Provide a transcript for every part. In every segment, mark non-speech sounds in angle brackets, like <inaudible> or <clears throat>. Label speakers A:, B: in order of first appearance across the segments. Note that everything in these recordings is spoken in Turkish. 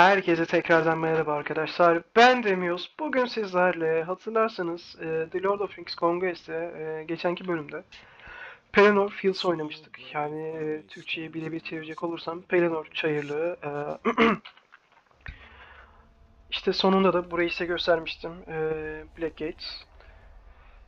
A: Herkese tekrardan merhaba arkadaşlar. Ben Demios. Bugün sizlerle hatırlarsanız e, The Lord of Rings Conquest'te e, geçenki bölümde Pelennor Fields oynamıştık. Yani e, Türkçe'ye birebir çevirecek olursam Pelennor Çayırlığı. <clears throat> İşte sonunda da burayı size göstermiştim. E, Blackgate.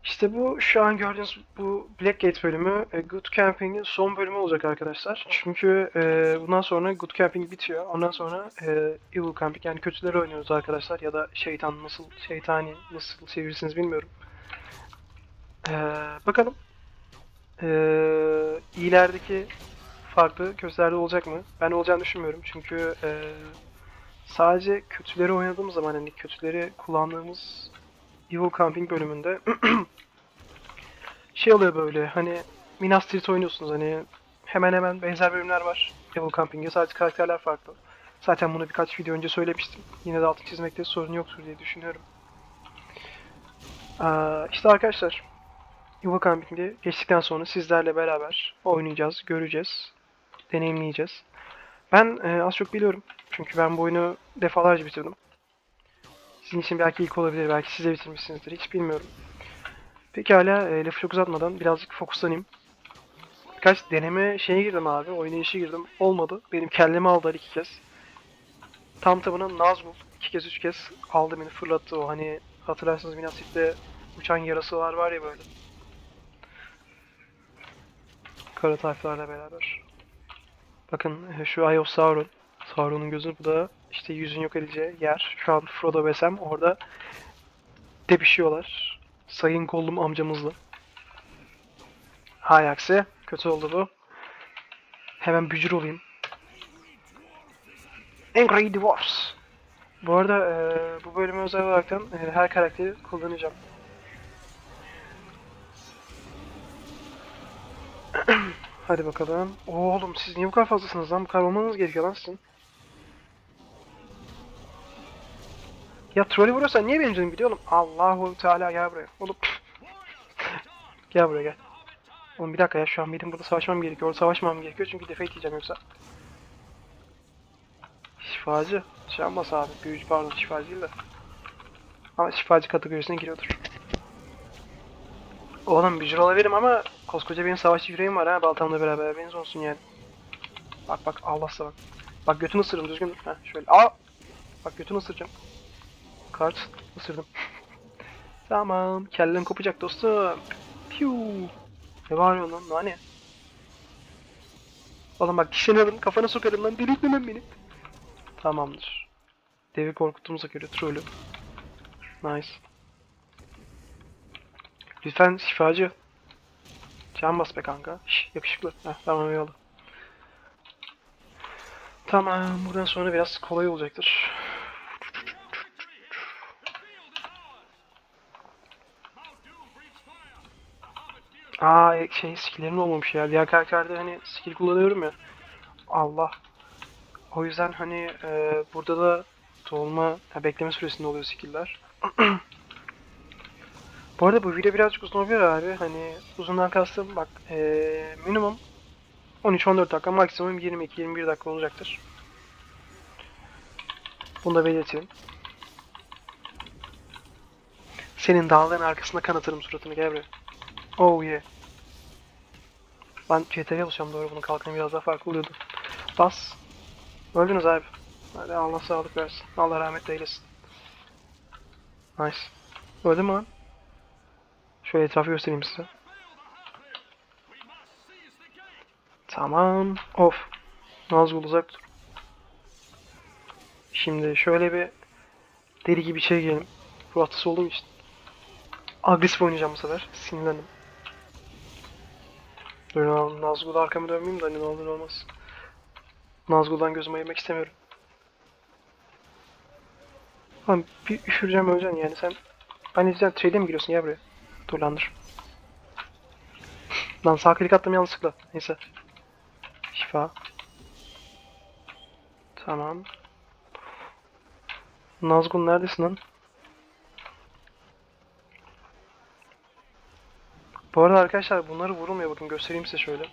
A: İşte bu şu an gördüğünüz bu Blackgate bölümü e, Good Camping'in son bölümü olacak arkadaşlar. Çünkü e, bundan sonra Good Camping bitiyor. Ondan sonra e, Evil Camping yani kötüleri oynuyoruz arkadaşlar ya da şeytan nasıl şeytani nasıl çevirirsiniz bilmiyorum. E, bakalım. E, iyilerdeki farklı kötülerde olacak mı? Ben olacağını düşünmüyorum çünkü e, sadece kötüleri oynadığımız zaman hani kötüleri kullandığımız Evil Camping bölümünde <clears throat> şey oluyor böyle hani Minas Tirith oynuyorsunuz hani hemen hemen benzer bölümler var Evil Camping'e sadece karakterler farklı. Zaten bunu birkaç video önce söylemiştim. Yine de altı çizmekte sorun yoktur diye düşünüyorum. Aa, işte arkadaşlar Evil Camping'de geçtikten sonra sizlerle beraber oynayacağız, göreceğiz, deneyimleyeceğiz. Ben e, az çok biliyorum. Çünkü ben bu oyunu defalarca bitirdim. Sizin için belki ilk olabilir, belki siz de bitirmişsinizdir, hiç bilmiyorum. Pekala, e, lafı çok uzatmadan birazcık fokuslanayım. Birkaç deneme şeye girdim abi, oynayışa girdim. Olmadı. Benim kellemi aldılar iki kez. Tam tamına Nazgul iki kez üç kez aldı beni fırlattı o hani hatırlarsanız Minas Tirith'te uçan yarasılar var ya böyle. Kara tayfalarla beraber. Bakın e, şu of Sauron. Sauron'un gözü bu da işte yüzün yok edeceği yer. Şu an Frodo ve Sam orada depişiyorlar. Sayın Gollum amcamızla. Hay aksi. Kötü oldu bu. Hemen bücür olayım. Angry Dwarfs. Bu arada e, bu bölüme özel olarak e, her karakteri kullanacağım. <clears throat> Hadi bakalım. Oğlum siz niye bu kadar fazlasınız lan? Bu kadar olmanız gerekiyor lan sizin. Ya trolü vuruyorsan niye benim canım gidiyor oğlum? Allahu Teala gel buraya. Oğlum. <laughs> gel buraya gel. Oğlum bir dakika ya şu an benim burada savaşmam gerekiyor. Orada savaşmam gerekiyor çünkü defeat yiyeceğim yoksa. Şifacı. Şambas abi. Büyücü pardon şifacı değil de. Ama şifacı kategorisine giriyordur. Oğlum bücür olabilirim ama koskoca benim savaşçı yüreğim var ha baltamla beraber haberiniz olsun yani. Bak bak Allah'sa bak. Bak götünü ısırırım düzgün. Heh şöyle. Aa! Bak götünü ısıracağım. Kart ısırdım. <laughs> tamam. Kellen kopacak dostum. Piu. Ne bağırıyorsun lan? Nane. Oğlum bak dişini alırım kafana sokarım lan. Delirtme lan beni. Tamamdır. Devi korkuttuğumuza göre trollü. Nice. Lütfen şifacı. Can bas be kanka. Şş, yakışıklı. Heh, tamam eyvallah. Tamam buradan sonra biraz kolay olacaktır. Aa şey skillerim olmamış ya. Diğer karakterlerde hani skill kullanıyorum ya. Allah. O yüzden hani e, burada da dolma ha, bekleme süresinde oluyor skill'ler. <clears throat> Bu arada bu video birazcık uzun oluyor abi. Hani uzundan kastım bak e, minimum 13-14 dakika maksimum 22-21 dakika olacaktır. Bunu da belirteyim. Senin dağların arkasında kanatırım suratını gel buraya. Oh yeah. Ben CTR'ye alışacağım doğru bunun kalkanı biraz daha farklı oluyordu. Bas. Öldünüz abi. Hadi Allah sağlık versin. Allah rahmet eylesin. Nice. Öldü mü lan? Şöyle etrafı göstereyim size. Tamam. Of. Nazgul uzak dur. Şimdi şöyle bir deli gibi şey giyelim. Ruh hastası olduğum için. Agresif oynayacağım bu sefer. Sinirlendim. Dur Nazgul'a arkamı dönmeyeyim de hani ne olur olmaz. Nazgul'dan gözümü ayırmak istemiyorum. Lan bir üşüreceğim öleceksin yani sen. Ben izleyeceğim trade'e mi giriyorsun ya buraya? Dur lan dur. Lan sağ klik attım yanlışlıkla. Neyse. Şifa. Tamam. Nazgul neredesin lan? Bu arada arkadaşlar bunları vurulmuyor bakın göstereyim size şöyle.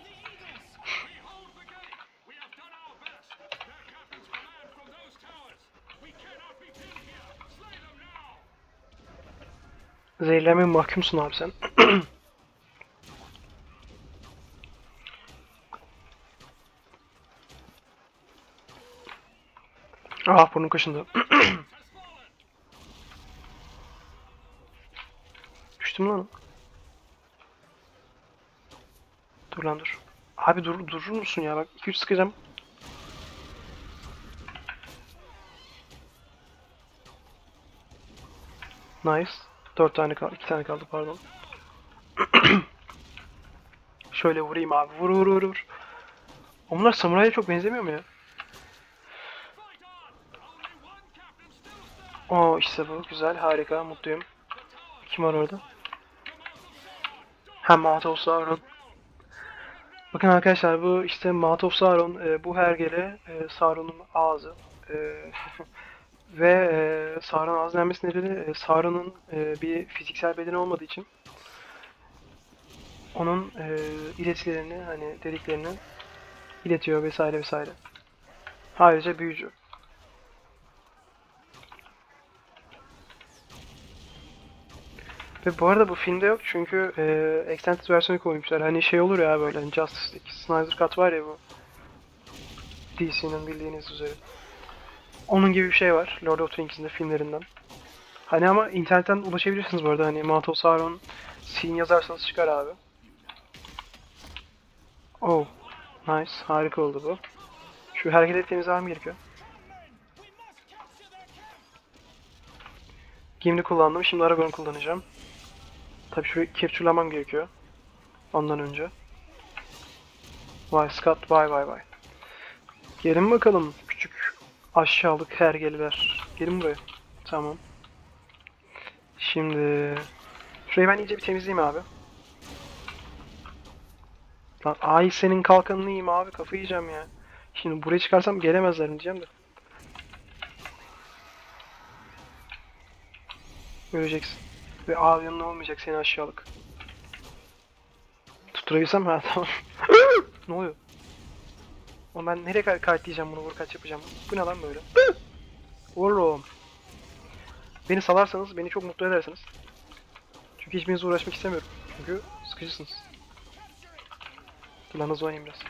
A: Zehirlenmeye mahkumsun abi sen. <clears throat> ah burnum kaşındı. <clears throat> Düştüm lan. Dur lan dur. Abi dur durur musun ya bak 2-3 sıkacağım. Nice. 4 tane kaldı. 2 tane kaldı pardon. <clears throat> Şöyle vurayım abi. Vur vur vur vur. Onlar samuraya çok benzemiyor mu ya? Oo işte bu. Güzel. Harika. Mutluyum. Kim var orada? Ha Mouth Sauron. Bakın arkadaşlar bu işte Mouth of Sauron. e, bu hergele e, Sauron'un ağzı. E, <laughs> ve e, Sauron ağzı denmesi nedeni e, Sauron'un e, bir fiziksel bedeni olmadığı için onun e, iletilerini hani dediklerini iletiyor vesaire vesaire. Ayrıca büyücü. Ve bu arada bu filmde yok çünkü e, Extended versiyonu koymuşlar. Hani şey olur ya böyle hani Justice League, Snyder Cut var ya bu. DC'nin bildiğiniz üzere. Onun gibi bir şey var Lord of the Rings'in de filmlerinden. Hani ama internetten ulaşabilirsiniz bu arada hani of Sauron scene yazarsanız çıkar abi. Oh, nice, harika oldu bu. Şu hareketi temizlemem gerekiyor. Gimli kullandım, şimdi Aragorn kullanacağım. Tabii şurayı capture'lamam gerekiyor. Ondan önce. Vay Scott, vay vay vay. Gelin bakalım küçük aşağılık hergeliler. Gelin buraya. Tamam. Şimdi şurayı ben iyice bir temizleyeyim abi. Lan ay senin kalkanını yiyeyim abi kafayı yiyeceğim ya. Şimdi buraya çıkarsam gelemezler diyeceğim de. Ve aviyanın olmayacak seni aşağılık. Tutturabilsem <laughs> ha tamam. <laughs> ne oluyor? Oğlum ben nereye kay kayıtlayacağım bunu vur kaç yapacağım. Bu ne lan böyle? <laughs> Oğlum. Beni salarsanız beni çok mutlu edersiniz. Çünkü hiçbirinizle uğraşmak istemiyorum. Çünkü sıkıcısınız. Dur lan hızlı oynayayım biraz.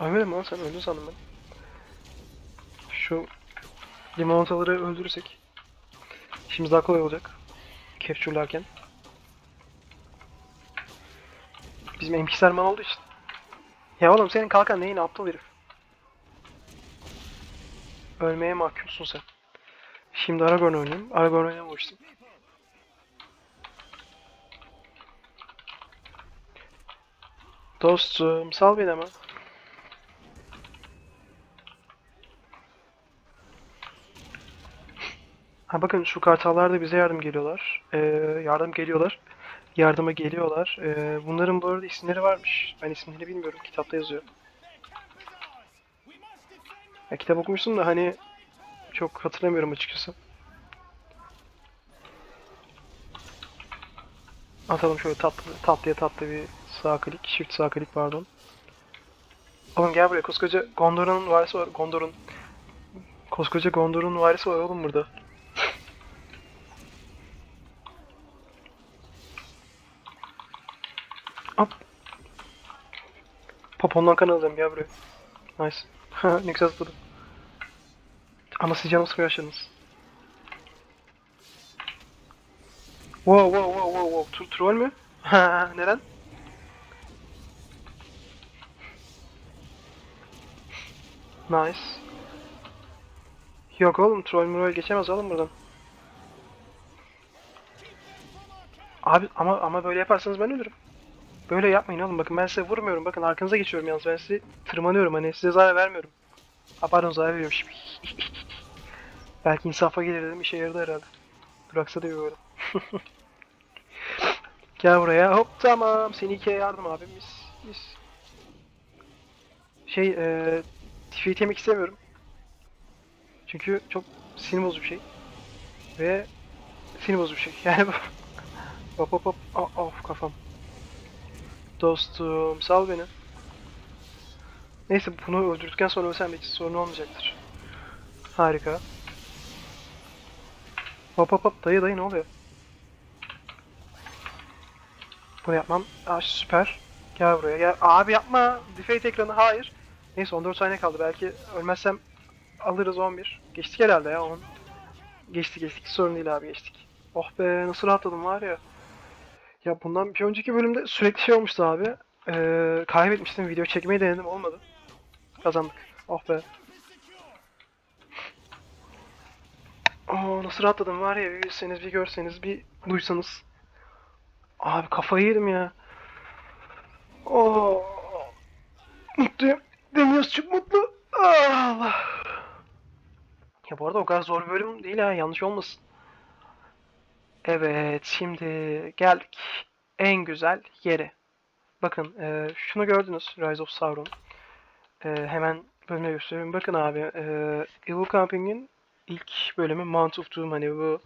A: Ölmedin mi lan sen? Öldün sandım ben. Şu limonataları öldürürsek işimiz daha kolay olacak. Capture'larken. Bizim NPC Serman olduğu için. Ya oğlum senin kalkan neyin aptal herif. Ölmeye mahkumsun sen. Şimdi Aragorn oynayayım. Aragorn oynamamıştım. Dostum sal beni ama. Ha bakın şu kartallar da bize yardım geliyorlar. Ee, yardım geliyorlar. Yardıma geliyorlar. Ee, bunların bu arada isimleri varmış. Ben isimlerini bilmiyorum. Kitapta yazıyor. Ya, kitap okumuştum da hani çok hatırlamıyorum açıkçası. Atalım şöyle tatlı, tatlıya tatlı bir sağ klik, shift sağ klik pardon. Oğlum gel buraya koskoca Gondor'un varisi var. Gondor'un koskoca Gondor'un varisi var oğlum burada. Hop. Popondan kan alacağım gel buraya. Nice. <laughs> ne güzel zıpladı. Ama siz canımı sıkmaya başladınız. Wow wow wow wow wow. Tro troll mü? <laughs> Neden? Nice. Yok oğlum troll mürol geçemez oğlum buradan. Abi ama ama böyle yaparsanız ben ölürüm. Böyle yapmayın oğlum bakın ben size vurmuyorum bakın arkanıza geçiyorum yalnız ben size tırmanıyorum hani size zarar vermiyorum. Ha pardon zarar veriyorum şimdi. <laughs> Belki insafa gelir dedim işe yaradı herhalde. Bıraksa da böyle. <laughs> Gel buraya hop tamam seni ikiye yardım abi mis mis. Şey eee defeat yemek istemiyorum. Çünkü çok sinir bozucu bir şey. Ve sinir bozucu bir şey. <laughs> Yani hop hop hop. Of kafam. Dostum sal beni. Neyse bunu öldürdükten sonra ölsem hiç sorun olmayacaktır. Harika. Hop hop hop dayı dayı ne oluyor? Bunu yapmam. Aa süper. Gel buraya gel. Abi yapma. Defeat ekranı hayır. Neyse 14 saniye kaldı. Belki ölmezsem alırız 11. Geçtik herhalde ya 10. Geçtik geçtik. Sorun değil abi geçtik. Oh be nasıl rahatladım var ya. Ya bundan bir önceki bölümde sürekli şey olmuştu abi. Ee, kaybetmiştim. Video çekmeyi denedim olmadı. Kazandık. Oh be. Oo nasıl rahatladım var ya bir bilseniz bir görseniz bir duysanız. Abi kafayı yedim ya. Oo. Mutluyum. Demiyoruz çok mutlu. Ah, Allah. Ya bu arada o kadar zor bir bölüm değil ha yanlış olmasın. Evet şimdi geldik en güzel yere. Bakın e, şunu gördünüz Rise of Sauron. E, hemen bölüme gösteriyorum. Bakın abi e, Evil Camping'in ilk bölümü Mount of Doom hani bu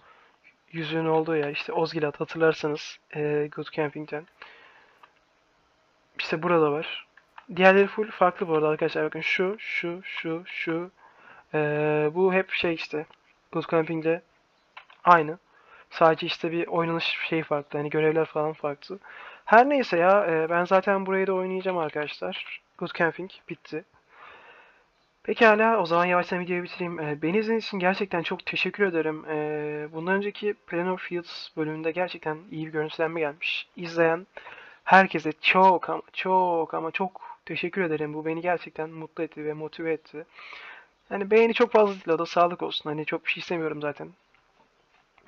A: yüzüğün olduğu yer işte Osgiliath hatırlarsanız e, Good Camping'den. İşte burada var. Diğerleri full farklı bu arada arkadaşlar. Bakın şu, şu, şu, şu. E, bu hep şey işte Good Camping'le aynı. Sadece işte bir oynanış şey farklı. Hani görevler falan farklı. Her neyse ya e, ben zaten burayı da oynayacağım arkadaşlar. Good Camping bitti. Pekala o zaman yavaştan videoyu bitireyim. E, beni izlediğiniz için gerçekten çok teşekkür ederim. E, bundan önceki Planor Fields bölümünde gerçekten iyi bir görüntülenme gelmiş. İzleyen herkese çok ama çok ama çok teşekkür ederim. Bu beni gerçekten mutlu etti ve motive etti. Yani beğeni çok fazla değil o da sağlık olsun. Hani çok bir şey istemiyorum zaten.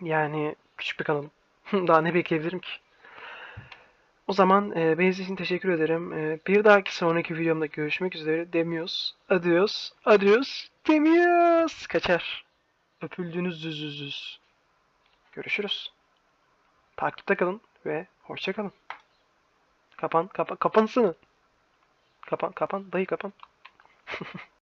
A: Yani küçük bir kanalım. <laughs> Daha ne bekleyebilirim ki? O zaman e, beni için teşekkür ederim. E, bir dahaki sonraki videomda görüşmek üzere. Demiyoruz. Adios. Adios. Demiyoruz. Kaçar. Öpüldünüz düz düz düz. Görüşürüz. Takipte kalın ve hoşça kalın. Kapan, kapan, kapansana. Kapan, kapan, dayı kapan. <laughs>